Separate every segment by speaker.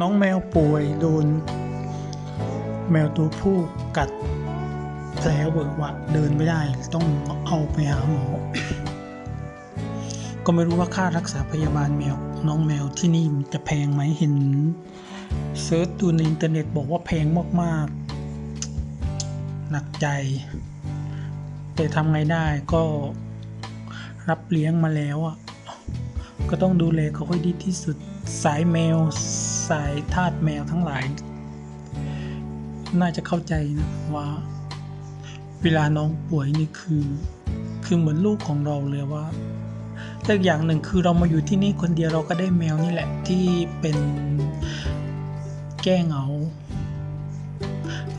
Speaker 1: น้องแมวป่วยโดน แมวตัวผู้กัดแผลเวอะวะเดินไม่ได้ต้องเอาไปหาหมอ ก็ไม่รู้ว่าค่ารักษาพยาบาลแมวน้องแมวที่นี่จะแพงไหมเห็นเซิร์ชดูในอินเทอร์เน็ตบอกว่าแพงมากๆ หนักใจ แต่ทำไงได้ก็รับเลี้ยงมาแล้วอะ ก็ต้องดูแลเขาให้ดีที่สุด สายแมว สายทาสแมวทั้งหลาย น่าจะเข้าใจนะว่า เวลาน้องป่วยนี่คือ คือเหมือนลูกของเราเลยว่าแต่อย่างหนึ่งคือเรามาอยู่ที่นี่คนเดียวเราก็ได้แมวนี่แหละที่เป็นแก้เหงา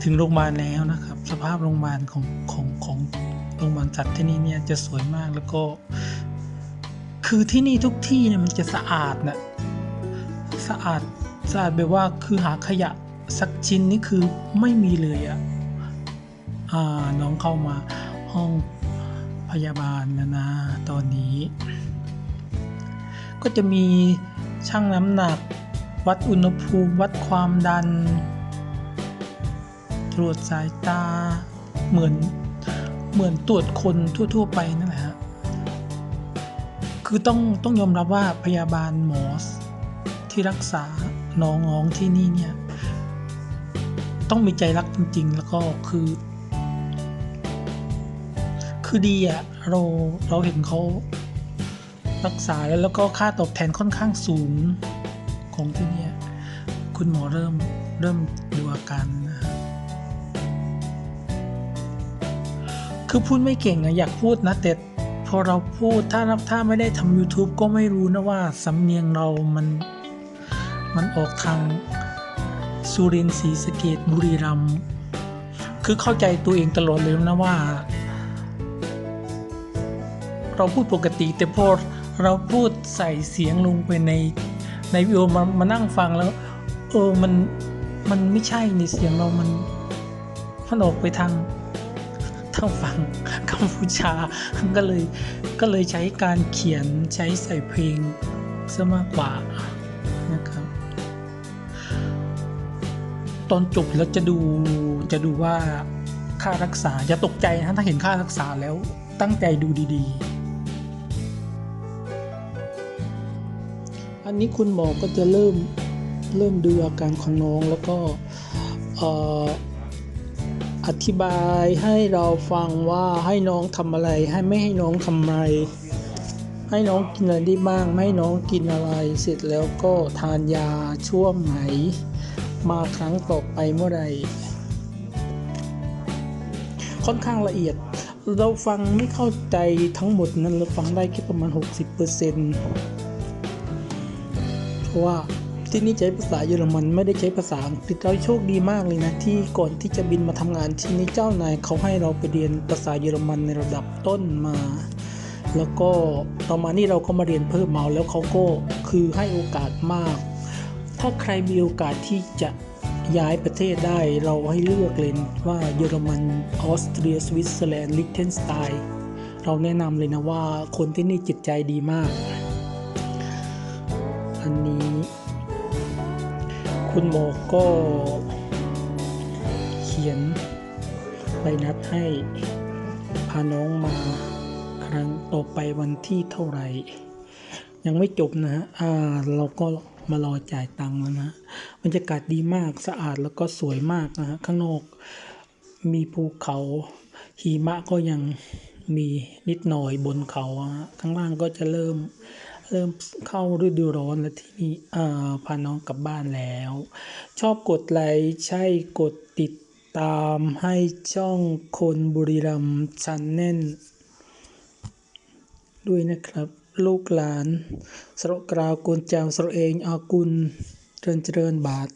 Speaker 1: ถึงโรงพยาบาลแล้วนะครับ สภาพโรงพยาบาลของของของโรงพยาบาลสัตว์ที่นี่เนี่ยจะสวยมากแล้วก็ คือที่นี่ทุกที่เนี่ยมันจะสะอาดนะสะอาดสะอาดแบบว่าคือหาขยะสักชิ้นนี่คือไม่มีเลยอะอ่าน้องเข้ามาห้องพยาบาลนะนะตอนนี้ ก็จะมีชั่งน้ำหนัก วัดอุณหภูมิ วัดความดัน ตรวจสายตาเหมือนเหมือนตรวจคนทั่ว ๆ ไปนั่นแหละฮะ คือต้องต้องยอมรับว่าพยาบาลหมอที่รักษาน้องๆที่นี่เนี่ย ต้องมีใจรักจริง ๆ แล้วก็คือ คือดีอะเราเราเห็นเขารักษาแล้วแล้วก็ค่าตอบแทนค่อนข้างสูงของที่นี่คุณหมอเริ่มเริ่มดูอาการนะคือพูดไม่เก่งอะอยากพูดนะแต่ อเราพูดถ้าถ้าไม่ได้ทำ YouTube ก็ไม่รู้นะว่าสำเนียงเรามันมันออกทางสุรินทร์ศรีสะเกดบุรีรัมย์คือเข้าใจตัวเองตลอดเลยนะว่า เราพูดปกติแต่พอเราพูดใส่เสียงลงไปในในวิดีโอมามานั่งฟังแล้ว เออมันมันไม่ใช่ในเสียงเรามันมันออกไปทาง ทางฝั่งกัมพูชา ก็เลยก็เลยใช้การเขียนใช้ใส่เพลงซะมากกว่านะครับ ตอนจบแล้วจะดูจะดูว่าค่ารักษาจะตกใจนะถ้าเห็นค่ารักษาแล้วตั้งใจดูดีๆ อันนี้คุณหมอก็จะเริ่มเริ่มดูอาการของน้องแล้วก็เอ่อ อธิบายให้เราฟังว่าให้น้องทำอะไร ให้ไม่ให้น้องทำอะไร ให้น้องกินอะไรได้บ้าง ไม่ให้น้องกินอะไร เสร็จแล้วก็ทานยาช่วงไหน มาครั้งต่อไปเมื่อไหรค่อนข้างละเอียด เราฟังไม่เข้าใจทั้งหมดนั้นเราฟังได้แค่ประมาณ 60%เพราะว่า ที่นี่ใช้ภาษาเยอรมันไม่ได้ใช้ภาษาอังกฤษเราโชคดีมากเลยนะ ที่ก่อนที่จะบินมาทำงานที่นี่เจ้านายเขาให้เราไปเรียนภาษาเยอรมันในระดับต้นมา แล้วก็ต่อมานี่เราก็มาเรียนเพิ่มมาแล้วเขาก็คือให้โอกาสมาก ถ้าใครมีโอกาสที่จะย้ายประเทศได้เราให้เลือกเลยว่าเยอรมันออสเตรียสวิตเซอร์แลนด์ลิเทนสไตน์เราแนะนำเลยนะว่าคนที่นี่จิตใจดีมาก อันนี้ คุณหมอก็เขียนใบนัดให้พาน้องมาครั้งต่อไปวันที่เท่าไหร่ ยังไม่จบนะฮะอ่าเราก็มารอจ่ายตังค์แล้วนะบรรยากาศดีมากสะอาดแล้วก็สวยมากนะฮะข้างนอกมีภูเขาหิมะก็ยังมีนิดหน่อยบนเขาฮะข้างล่างก็จะเริ่ม เริ่มเข้าฤดูร้อนแล้วที่นี่เอ่อพาน้องกลับบ้านแล้ว ชอบกดไลค์ใช่กดติดตามให้ช่องคนบุรีรัมย์ชันแน่น ด้วยนะครับ ลูกหลาน สระกราวกุลจามสระเองอากุลเจริญเจริญบาท